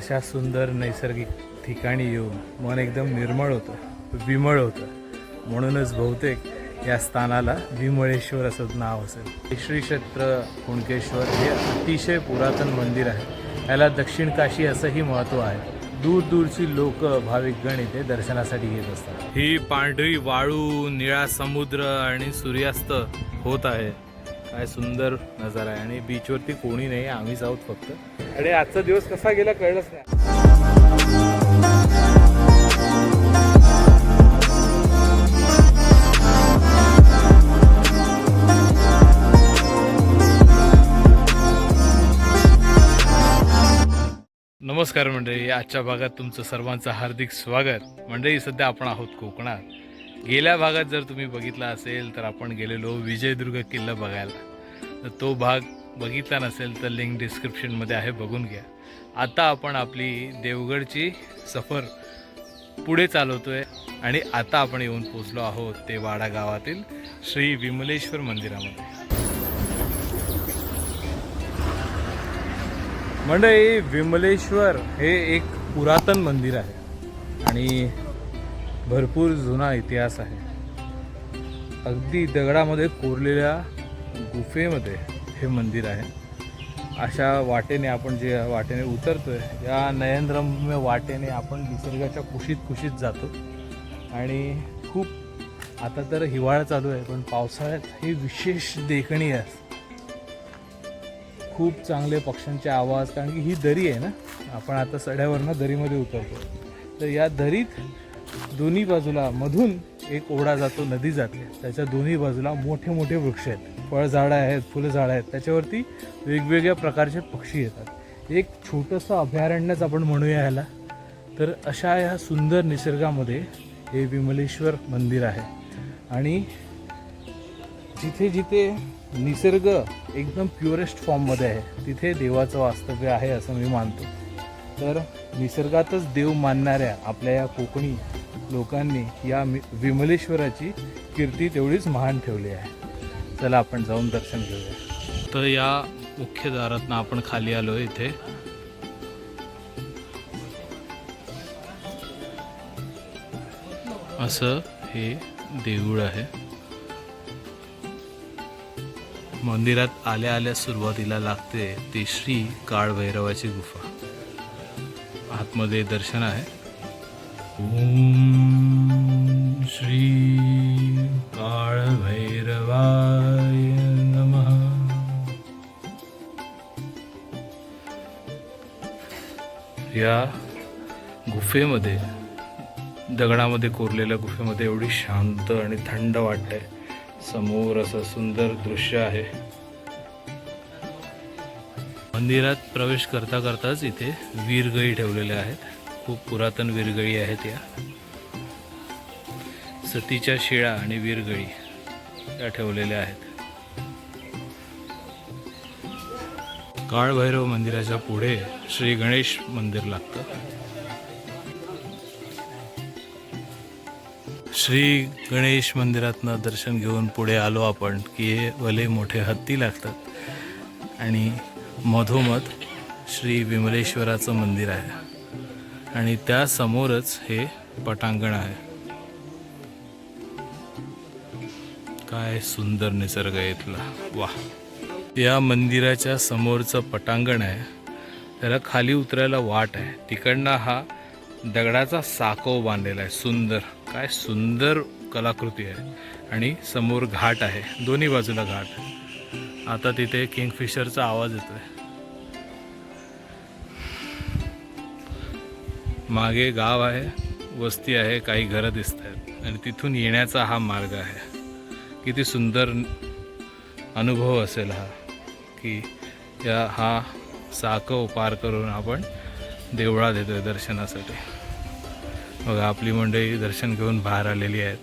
अशा सुंदर नैसर्गिक ठिकाणी येऊन मन एकदम निर्मळ होतं विमळ होतं. म्हणूनच बहुतेक या स्थानाला विमळेश्वर असं नाव असेल. श्री क्षेत्र कुणकेश्वर हे अतिशय पुरातन मंदिर आहे. याला दक्षिण काशी असंही महत्त्व आहे. दूर दूरची लोक भाविकगण इथे दर्शनासाठी येत असतात. ही पांढरी वाळू निळा समुद्र आणि सूर्यास्त होत आहे. काय सुंदर नजारा आहे. आणि बीचवरती कोणी नाही आम्हीच आहोत फक्त. आणि आजचा दिवस कसा गेला कळलंच नाही. नमस्कार मंडळी आजच्या भागात तुमचं सर्वांचं हार्दिक स्वागत. मंडळी सध्या आपण आहोत कोकणात. गेल्या भागात जर तुम्ही बघितला असेल तर आपण गेलेलो विजयदुर्ग किल्ला बघायला. तर तो भाग बघितला नसेल तर लिंक डिस्क्रिप्शनमध्ये आहे बघून घ्या. आता आपण आपली देवगडची सफर पुढे चालवतो आहे आणि आता आपण येऊन पोचलो आहोत ते वाडा गावातील श्री विमलेश्वर मंदिरामध्ये. मंडळी विमलेश्वर हे एक पुरातन मंदिर आहे आणि भरपूर जुना इतिहास आहे. अगदी दगडामध्ये कोरलेल्या गुफेमध्ये हे मंदिर आहे. अशा वाटेने आपण जे वाटेने उतरतो आहे या नयनरम्य वाटेने आपण निसर्गाच्या कुशीत कुशीत जातो. आणि खूप आता तर हिवाळा चालू आहे पण पावसाळ्यात ही विशेष देखणी आहे. खूप चांगले पक्ष्यांचे आवाज कारण की ही दरी आहे ना आपण आता सड्यावरनं दरीमध्ये उतरतो. तर या दरीत दोन्ही बाजूला मधून एक ओढा जातो नदी जाते. त्याच्या दोन्ही बाजूला मोठे मोठे वृक्ष आहेत. फळझाडं आहेत फुलझाडं आहेत त्याच्यावरती वेगवेगळ्या प्रकारचे पक्षी येतात. एक छोटंसं अभयारण्यच आपण म्हणूया ह्याला. तर अशा या सुंदर निसर्गामध्ये हे विमलेश्वर मंदिर आहे. आणि जिथे जिथे निसर्ग एकदम प्युरेस्ट फॉर्ममध्ये आहे तिथे देवाचं वास्तव्य आहे असं मी मानतो. तर निसर्गातच देव मानणाऱ्या आपल्या या कोकणी लोकांनी या मि- विमलेश्वराची कीर्ती तेवढीच महान ठेवली आहे. चला आपण जाऊन दर्शन घेऊया. तर या मुख्य दारातनं आपण खाली आलो इथे. असं हे देऊळ आहे. मंदिरात आल्या आल्या सुरुवातीला लागते ते श्री काळभैरवाची गुफा. आतमध्ये दर्शन आहे. ओम या गुफेमध्ये दगडामध्ये कोरलेल्या गुफेमध्ये एवढी शांत आणि थंड वाटते समोर असं सुंदर दृश्य आहे. मंदिरात प्रवेश करता करताच इथे वीरगळी ठेवलेल्या आहेत. खूप पुरातन वीरगळी आहेत या. सतीच्या शिळा आणि वीरगळी त्या ठेवलेल्या आहेत. काळभैरव मंदिराच्या पुढे श्री गणेश मंदिर लागतं. श्री गणेश मंदिरातनं दर्शन घेऊन पुढे आलो आपण की हे भले मोठे हत्ती लागतात आणि मधोमध श्री विमलेश्वराचं मंदिर आहे. आणि त्यासमोरच हे पटांगण आहे. काय सुंदर निसर्ग इथला. वा या मंदिराच्या समोरचं पटांगण आहे. त्याला खाली उतरायला वाट आहे. तिकडनं हा दगडाचा साकव बांधलेला आहे. सुंदर. काय सुंदर कलाकृती आहे. आणि समोर घाट आहे. दोन्ही बाजूला घाट आता तिथे किंगफिशरचा आवाज येतोय. मागे गाव आहे वस्ती आहे काही घरं दिसत आहेत. आणि तिथून येण्याचा हा मार्ग आहे. किती सुंदर अनुभव असेल हा. की या हा साकव पार करून आपण देवळात येतोय दर्शनासाठी. बघा आपली मंडळी दर्शन घेऊन बाहेर आलेली आहेत.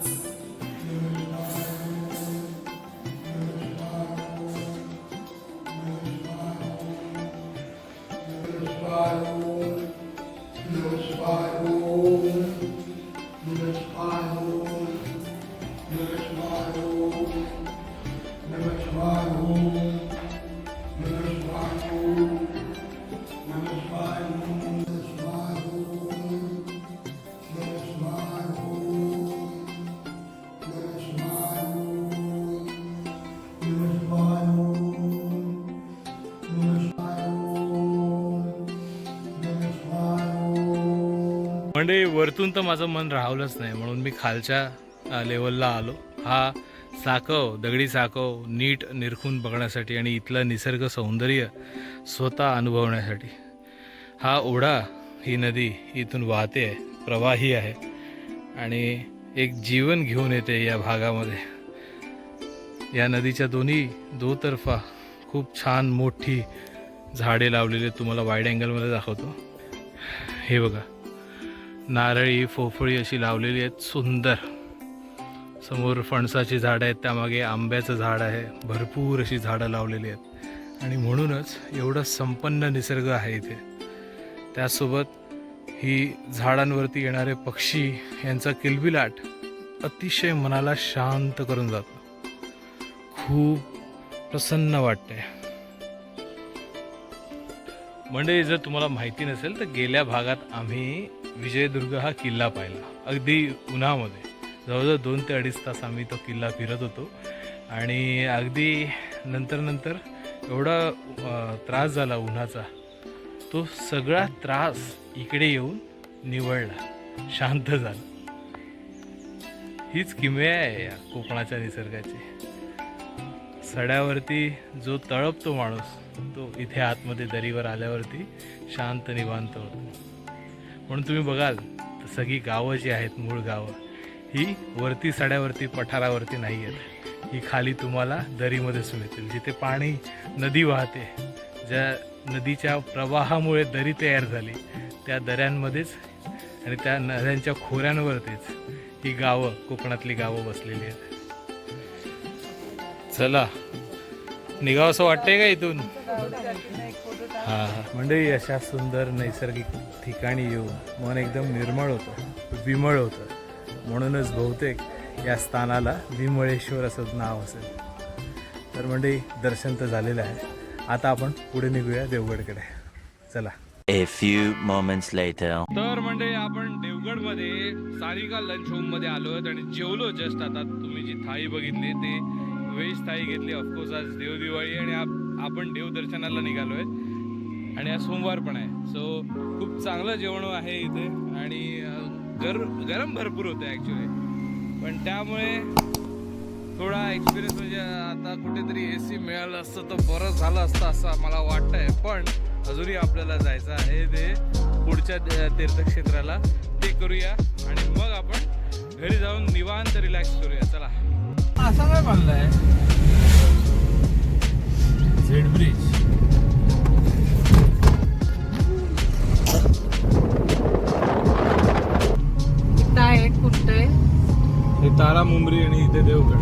Música म्हणजे वरतून तर माझं मन राहवलंच नाही. म्हणून मी खालच्या लेवलला आलो. हा साकव दगडी साकव नीट निरखून बघण्यासाठी आणि इथलं निसर्ग सौंदर्य स्वतः अनुभवण्यासाठी. हा ओढा ही नदी इथून वाहते आहे प्रवाही आहे आणि एक जीवन घेऊन येते या भागामध्ये. या नदीच्या दोन्ही दोतर्फा खूप छान मोठी झाडे लावलेली तुम्हाला वाईड अँगलमध्ये दाखवतो. हे बघा. नारळी फोफळी अशी लावलेली आहेत. सुंदर. समोर फणसाची झाडं आहेत. त्यामागे आंब्याचं झाड आहे. भरपूर अशी झाडं लावलेली आहेत. आणि म्हणूनच एवढं संपन्न निसर्ग आहे इथे. त्यासोबत ही झाडांवरती येणारे पक्षी यांचा किलबिलाट अतिशय मनाला शांत करून जातो. खूप प्रसन्न वाटते म्हणजे जर तुम्हाला माहिती नसेल तर गेल्या भागात आम्ही विजयदुर्ग हा किल्ला पाहिला. अगदी उन्हामध्ये. जवळजवळ दोन ते अडीच तास आम्ही तो किल्ला फिरत होतो. आणि अगदी नंतर नंतर एवढा त्रास झाला उन्हाचा. तो सगळा त्रास इकडे येऊन निवळला. शांत झाला. हीच किमया आहे या कोकणाच्या निसर्गाची. सड्यावरती जो तळपतो माणूस तो इथे आतमध्ये दरीवर आल्यावरती शांत निवांत होतो. म्हणून तुम्ही बघाल तर सगळी गावं जी आहेत मूळ गावं ही वरती सड्यावरती पठारावरती नाही आहेत. ही खाली तुम्हाला दरीमध्येच मिळतील जिथे पाणी नदी वाहते. ज्या नदीच्या प्रवाहामुळे दरी तयार झाली त्या दऱ्यांमध्येच आणि त्या नद्यांच्या खोऱ्यांवरतीच ही गावं कोकणातली गावं बसलेली आहेत. चला. निघावं असं वाटतंय का इथून? म्हणजे अशा सुंदर नैसर्गिक ठिकाणी येऊन मन एकदम निर्मळ होतं विमळ होतं. म्हणूनच बहुतेक या स्थानाला विमळेश्वर असं नाव असेल. तर म्हणजे दर्शन तर झालेलं आहे. आता आपण पुढे निघूया देवगडकडे. चला. A few moments later. तर म्हणजे आपण देवगडमध्ये सारिका लंच होममध्ये आलो आहोत आणि जेवलो जस्ट आता तुम्ही जी थाळी बघितली ते व्हेज थाळी घेतली. ऑफकोर्स आज देवदिवाळी आणि आप- आपण देवदर्शनाला निघालोय आणि आज सोमवार पण आहे. सो खूप चांगलं जेवण आहे इथे. आणि गर गरम भरपूर होतं ॲक्च्युली पण त्यामुळे थोडा एक्सपिरियन्स म्हणजे आता कुठेतरी ए सी मिळालं असतं तर बरं झालं असतं असं मला वाटतंय. पण अजूनही आपल्याला जायचं आहे ते पुढच्या तीर्थक्षेत्राला. ते करूया आणि मग आपण घरी जाऊन निवांत रिलॅक्स करूया. चला. असा काय बांधलाय झेड ब्रिज हे तारा मुंबरी आणि इथे देवगड.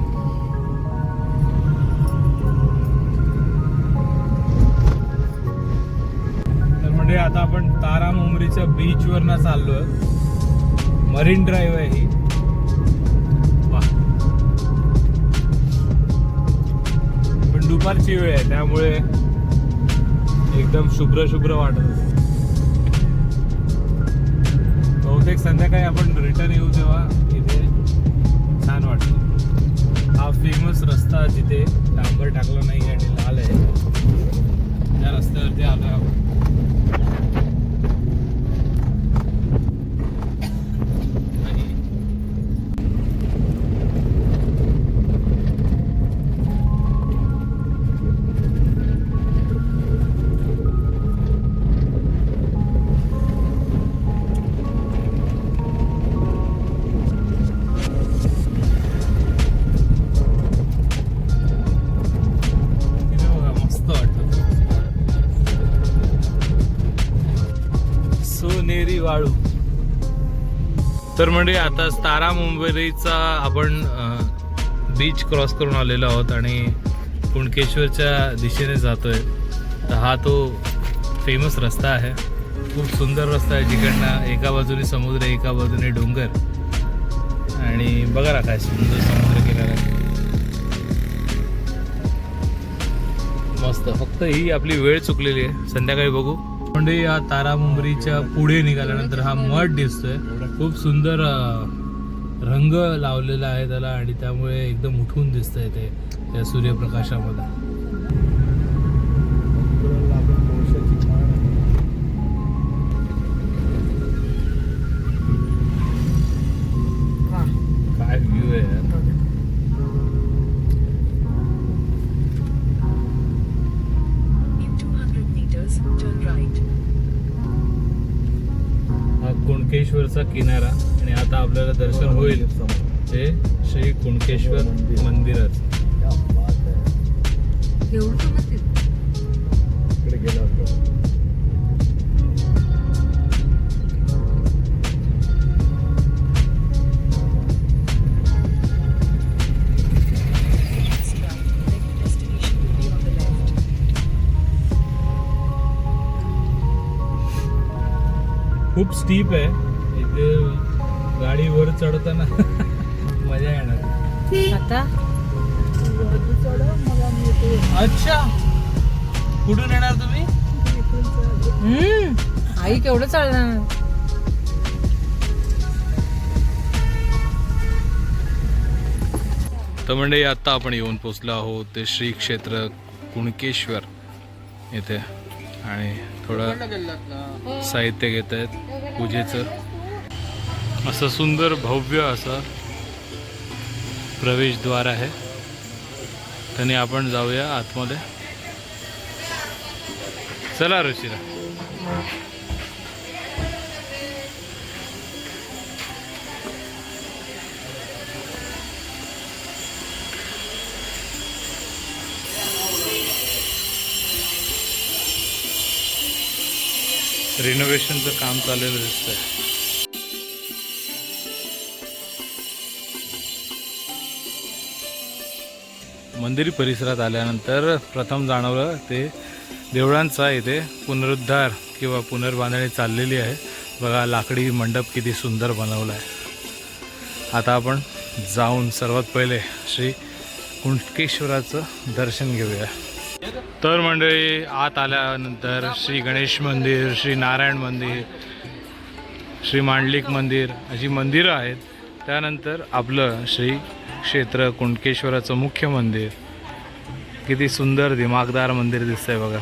तर म्हणजे आता आपण तारा मुंबरीच्या बीच वरनं चाललोय. मरीन ड्राईव्ह आहे ही. पण दुपारची वेळ आहे त्यामुळे एकदम शुभ्र शुभ्र वाटत बहुतेक संध्याकाळी आपण रिटर्न येऊ तेव्हा. छान वाटतं हा फेमस रस्ता जिथे डांबर टाकला नाही आणि लाल आहे. त्या रस्त्यावरती आलो तर म्हणजे आता तारा मुंबईचा आपण बीच क्रॉस करून आलेलो आहोत आणि कुणकेश्वरच्या दिशेने जातोय. तर हा तो फेमस रस्ता आहे. खूप सुंदर रस्ता आहे जिकडनं एका बाजूने समुद्र एका बाजूने डोंगर. आणि बघा ना काय सुंदर समुद्र किनारा मस्त. फक्त ही आपली वेळ चुकलेली आहे. संध्याकाळी बघू. म्हणजे या तारा मुंबरीच्या पुढे निघाल्यानंतर हा मठ दिसतोय. खूप सुंदर रंग लावलेला आहे त्याला आणि त्यामुळे एकदम उठून दिसतंय ते त्या सूर्यप्रकाशामध्ये. कुणकेश्वरचा किनारा आणि आता आपल्याला दर्शन होईल ते श्री कुणकेश्वर होतो. खूप स्टीप आहे. इथे गाडी वर चढताना मजा येणार. आता? अच्छा. कुठून येणार तुम्ही? हम्म. आई केवढं चालणार? तर म्हणजे आता आपण येऊन पोचलो आहोत ते श्री क्षेत्र कुणकेश्वर इथे. आणि थोडं साहित्य घेत आहेत पूजेचं. असं सुंदर भव्य असं प्रवेशद्वार आहे. त्याने आपण जाऊया आतमध्ये. चला रुचिरा रिनोव्हेशनचं काम चाललेलं दिसतंय. मंदिर परिसरात आल्यानंतर प्रथम जाणवलं ते देवळांचा इथे. पुनरुद्धार किंवा पुनर्बांधणी चाललेली आहे. बघा लाकडी मंडप किती सुंदर बनवला आहे. आता आपण जाऊन सर्वात पहिले श्री कुंटकेश्वराचं दर्शन घेऊया. तर मंडळी आत आल्यानंतर श्री गणेश मंदिर श्री नारायण मंदिर श्री मांडलिक मंदिर अशी मंदिरं आहेत. त्यानंतर आपलं श्री क्षेत्र कुंडकेश्वराचं मुख्य मंदिर. किती सुंदर दिमागदार मंदिर दिसतंय बघा.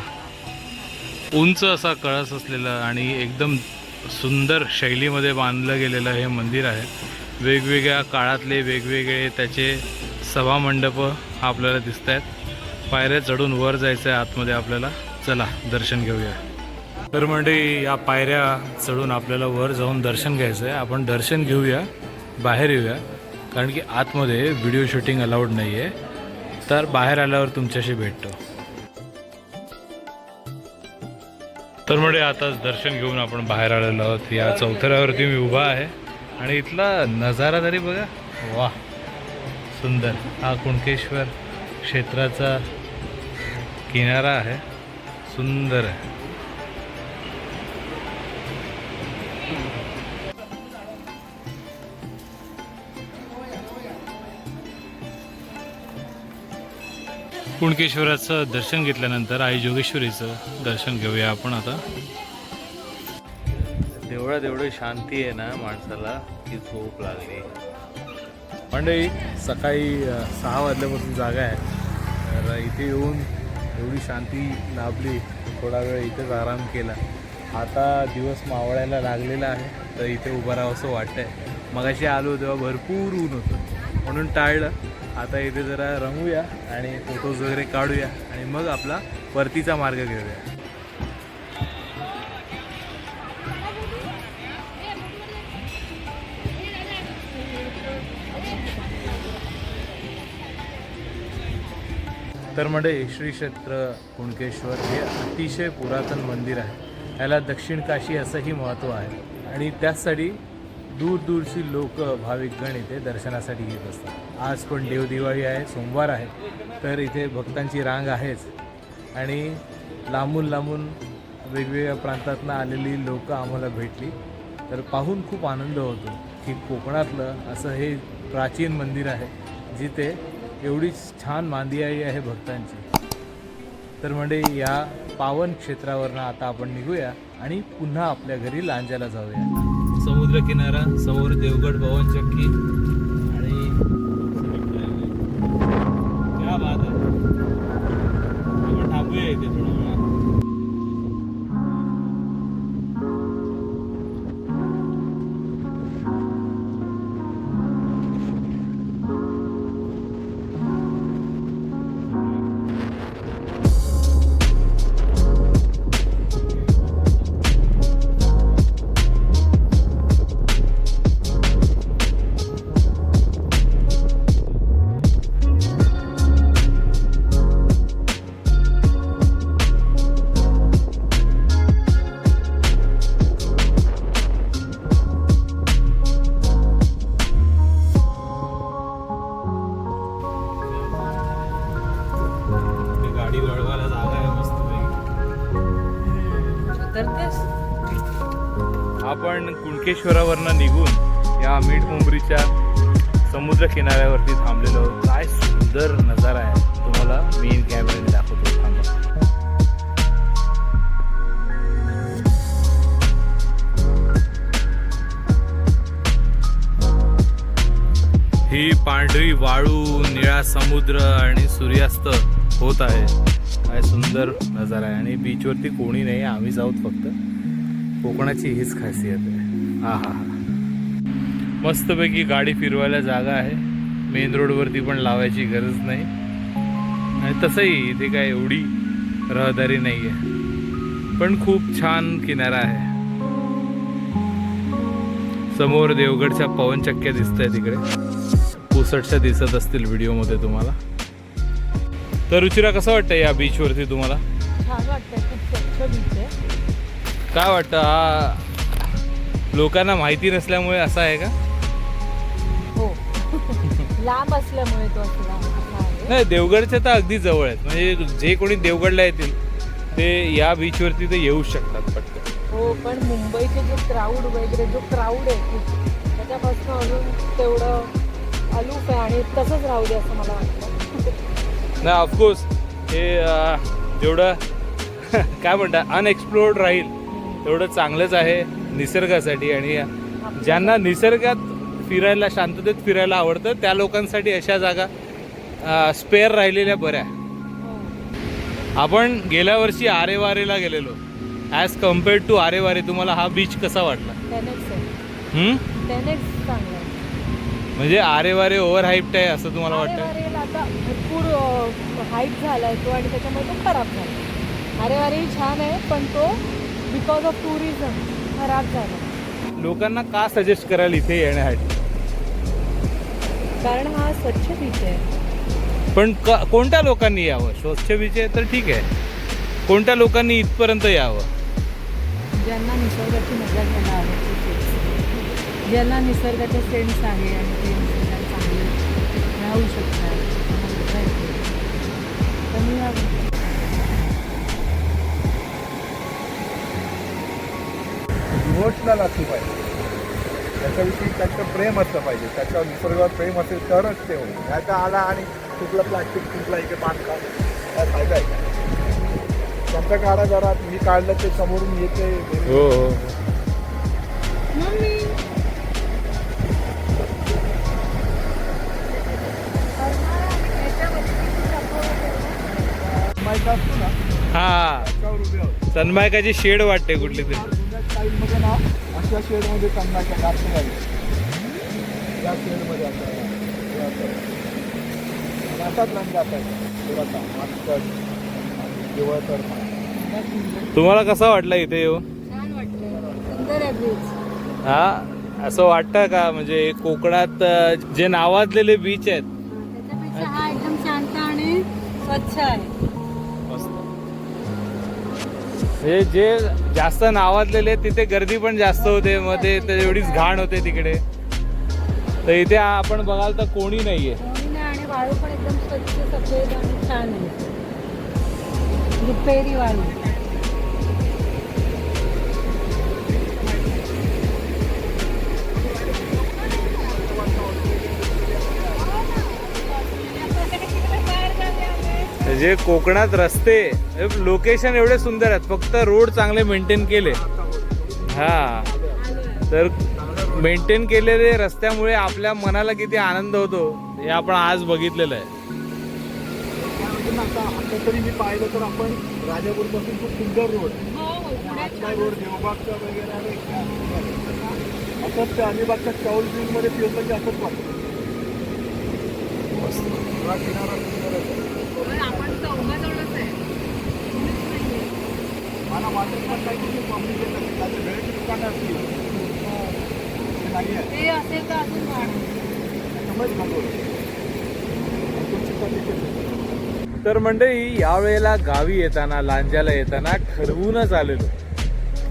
उंच असा कळस असलेलं आणि एकदम सुंदर शैलीमध्ये बांधलं गेलेलं हे मंदिर आहे. वेगवेगळ्या काळातले वेगवेगळे त्याचे सभामंडपं आपल्याला दिसत आहेत पायऱ्या चढून वर जायचं आहे आतमध्ये आपल्याला. चला दर्शन घेऊया. तर म्हणजे या पायऱ्या चढून आपल्याला वर जाऊन दर्शन घ्यायचं आहे आपण दर्शन घेऊया. बाहेर येऊया. कारण की आतमध्ये व्हिडिओ शूटिंग अलाउड नाही आहे तर बाहेर आल्यावर तुमच्याशी भेटतो. तर म्हणजे आताच दर्शन घेऊन आपण बाहेर आलेलो आहोत. या चौथऱ्यावरती मी उभा आहे. आणि इथला नजारा तरी बघा. वा सुंदर. हा कुणकेश्वर क्षेत्राचा किनारा आहे. सुंदर आहे. कुणकेश्वराचं दर्शन घेतल्यानंतर आई जोगेश्वरीचं दर्शन घेऊया आपण आता. देवळात एवढी शांती आहे ना माणसाला की झोप लागली. मंडळी सकाळी सहा वाजल्यापासून जागा आहे. तर इथे येऊन एवढी शांती लाभली थोडा वेळ इथेच आराम केला. आता दिवस मावळायला लागलेला आहे तर इथे उभं राहावं असं वाटतंय. मगाशी आलो तेव्हा भरपूर ऊन होतं. म्हणून टाळलं. आता इथे जरा रंगूया आणि फोटोज वगैरे काढूया आणि मग आपला परतीचा मार्ग घेऊया. तर म्हणजे श्री क्षेत्र कुणकेश्वर हे अतिशय पुरातन मंदिर आहे. याला दक्षिण काशी असंही महत्त्व आहे. आणि त्याचसाठी दूरदूरची लोक भाविकगण इथे दर्शनासाठी येत असतात. आज पण देवदिवाळी आहे सोमवार आहे. तर इथे भक्तांची रांग आहेच. आणि लांबून लांबून वेगवेगळ्या प्रांतातनं आलेली लोक आम्हाला भेटली. तर पाहून खूप आनंद होतो की कोकणातलं असं हे प्राचीन मंदिर आहे जिथे एवढी छान मांदियाई आहे भक्तांची. तर म्हणजे या पावन क्षेत्रावरनं आता आपण निघूया आणि पुन्हा आपल्या घरी लांजाला जाऊया. समुद्र किनारा समोर देवगड पवन चक्की कुणकेश्वरावरनं निघून या मीठ मुंबरीच्या समुद्र किनाऱ्यावरती थांबलेलो काय सुंदर नजारा आहे. तुम्हाला मेन कॅमेऱ्याने दाखवतो. थांबा. ही पांढरी वाळू निळा समुद्र आणि सूर्यास्त होत आहे. काय सुंदर नजारा आहे. आणि बीचवरती कोणी नाही. आम्ही जाऊत फक्त. कोकणाची हीच खासियत आहे. हा हा मस्तपैकी गाडी फिरवायला जागा आहे. मेन रोडवरती पण लावायची गरज नाही. आणि तसंही इथे काय एवढी रहदारी नाही आहे पण खूप छान किनारा आहे. समोर देवगडच्या पवनचक्क्या दिसत आहे तिकडे. पुसटच्या दिसत असतील व्हिडिओमध्ये तुम्हाला. तर रुचिरा कसं वाटतं या बीचवरती तुम्हाला? काय वाटतं? हा लोकांना माहिती नसल्यामुळे असा आहे का? हो. लांब असल्यामुळे तो असला नाही देवगडच्या तर अगदी जवळ आहेत. म्हणजे जे कोणी देवगडला येतील ते या बीचवरती ते येऊ शकतात पटकन. हो पण मुंबईचे जे क्राऊड वगैरे जो क्राऊड आहे त्याच्यापासून अजून तेवढं अलूफ आहे आणि तसंच राहू दे असं मला वाटतं. नाही ऑफकोर्स हे जेवढं काय म्हणतात अनएक्सप्लोर्ड राहील तेवढं चांगलंच आहे. निसर्गासाठी आणि ज्यांना निसर्गात फिरायला शांततेत फिरायला आवडतं त्या लोकांसाठी अशा जागा स्पेअर राहिलेल्या बऱ्या हो. आपण गेल्या वर्षी आरेवारेला गेलेलो. ॲज कम्पेअर्ड टू आरेवारे तुम्हाला हा बीच कसा वाटला? म्हणजे आरेवारे ओव्हर हाईप्ड आहे असं तुम्हाला वाटतं भरपूर झाला आहे तो आणि त्याच्यामुळे तो खराब झाला छान आहे पण तो बिकॉज ऑफ टुरिझम खराब झाला लोकांना का सजेस्ट कराल इथे येण्यासाठी कारण हा स्वच्छ बीच आहे पण क कोणत्या लोकांनी यावं स्वच्छ बीच आहे तर ठीक आहे कोणत्या लोकांनी इथपर्यंत यावं ज्यांना निसर्गाची मजा घ्यायला आवडते. ज्यांना निसर्गाचे सेन्स आहे आणि ते निसर्गात चांगले राहू शकतात त्यांना मजा येते. त्यांनी यावं. इमोशनल असली पाहिजे. त्याच्याविषयी त्याचं प्रेम असलं पाहिजे. त्याच्यावर निसर्गावर प्रेम असेल तरच ते होईल. नाही तर आला आणि कुठलं प्लास्टिक कुठला इथे बांधकाम. काय फायदा आहे? का त्यांचं काढा जरा मी काढलं ते समोरून येते. हो हो. माहिती असतो ना? हा. त्याच्यावर उभे आहोत. सनमायकाची शेड वाटते कुठली तरी. जुन्या स्टाईलमध्ये ना अशा शेडमध्ये त्यांना काढते आली या शेडमध्ये आता हे असाच रंग असायचा थोडासा मास्टर. जेव्हा तर तुम्हाला कसं वाटलं इथे येऊन? हा? असं वाटतं का? म्हणजे कोकणात जे नावाजलेले बीच आहेत. त्याच्यापेक्षा हा एकदम शांत आणि स्वच्छ आहे. म्हणजे जे जास्त नावाजलेले तिथे गर्दी पण जास्त होते. मग ते एवढीच घाण होते तिकडे. तर इथे आपण बघाल तर कोणी नाहीये. आणि वाळू पण एकदम स्वच्छ सफेद आणि छान आहे. रिपेरी वाळू म्हणजे कोकणात रस्ते लोकेशन एवढे सुंदर आहेत. फक्त रोड चांगले मेंटेन केले. हा. तर मेंटेन केलेले रस्त्यामुळे आपल्या मनाला किती आनंद होतो हे आपण आज बघितलेलं आहे. तरी मी पाहिलं तर आपण राजापूरपासून खूप सुंदर रोड रोड देवबागचा वगैरे. असंच त्या अलिबागच्या चाऊल मध्ये फिरलं की असंच वाटतं. किनारा मला पण वेळेची दुकानं असतील. नाही आहे ते असेल तर अजून त्याच्यामुळेच तुमची मंडळी यावेळेला गावी येताना लांजाला येताना ठरवूनच आलेलो.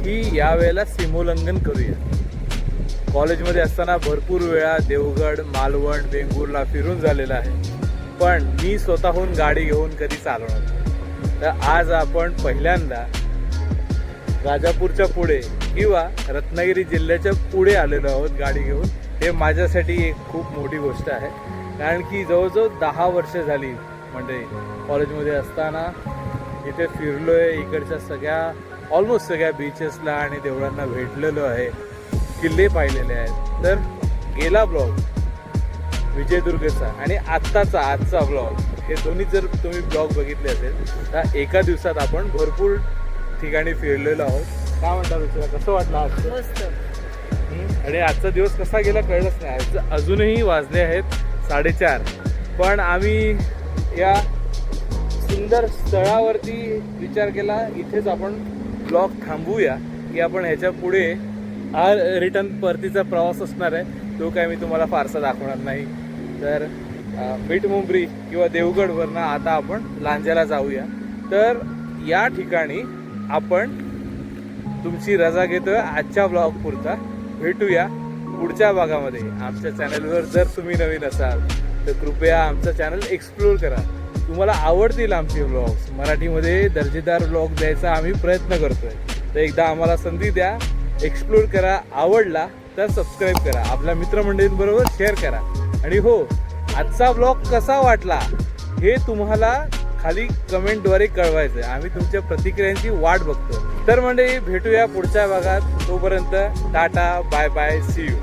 की यावेळेला सीमोल्लंघन करूया. कॉलेजमध्ये असताना भरपूर वेळा देवगड मालवण वेंगुर्ला फिरून झालेला आहे. पण मी स्वतःहून गाडी घेऊन कधी चालवणार तर आज आपण पहिल्यांदा राजापूरच्या पुढे किंवा रत्नागिरी जिल्ह्याच्या पुढे आलेलो आहोत गाडी घेऊन. हे माझ्यासाठी एक खूप मोठी गोष्ट आहे. कारण की जवळजवळ दहा वर्ष झाली म्हणजे कॉलेजमध्ये असताना इथे फिरलो आहे इकडच्या सगळ्या ऑलमोस्ट सगळ्या बीचेसला आणि देवळांना भेटलेलो आहे. किल्ले पाहिलेले आहेत. तर गेला ब्लॉग विजयदुर्गचा आणि आत्ताचा आजचा ब्लॉग हे दोन्ही जर तुम्ही ब्लॉग बघितले असेल तर एका दिवसात आपण भरपूर ठिकाणी फिरलेलो आहोत. काय म्हणता रुचिरा कसं वाटलं मस्त. आणि आजचा दिवस कसा गेला कळलंच नाही. आज अजूनही वाजले आहेत साडेचार. पण आम्ही या सुंदर स्थळावरती विचार केला इथेच आपण ब्लॉग थांबवूया. की आपण ह्याच्या पुढे हा रिटर्न परतीचा प्रवास असणार आहे. तो काय मी तुम्हाला फारसा दाखवणार नाही. तर मिठमुंबरी किंवा देवगडवरनं आता आपण लांज्याला जाऊया. तर या ठिकाणी आपण तुमची रजा घेतोय आजच्या ब्लॉग पुरता. भेटूया पुढच्या भागामध्ये. आमच्या चॅनलवर जर तुम्ही नवीन असाल तर कृपया आमचं चॅनल एक्सप्लोर करा. तुम्हाला आवडतील आमचे ब्लॉग्स मराठीमध्ये दर्जेदार ब्लॉग द्यायचा आम्ही प्रयत्न करतोय. तर एकदा आम्हाला संधी द्या एक्सप्लोर करा आवडला तर सबस्क्राईब करा. आपल्या मित्रमंडळींबरोबर शेअर करा. आणि हो आजचा ब्लॉग कसा वाटला हे तुम्हाला खाली कमेंटद्वारे कळवायचं आहे आम्ही तुमच्या प्रतिक्रियांची वाट बघतो. तर म्हणजे भेटूया पुढच्या भागात. तोपर्यंत tata bye bye see you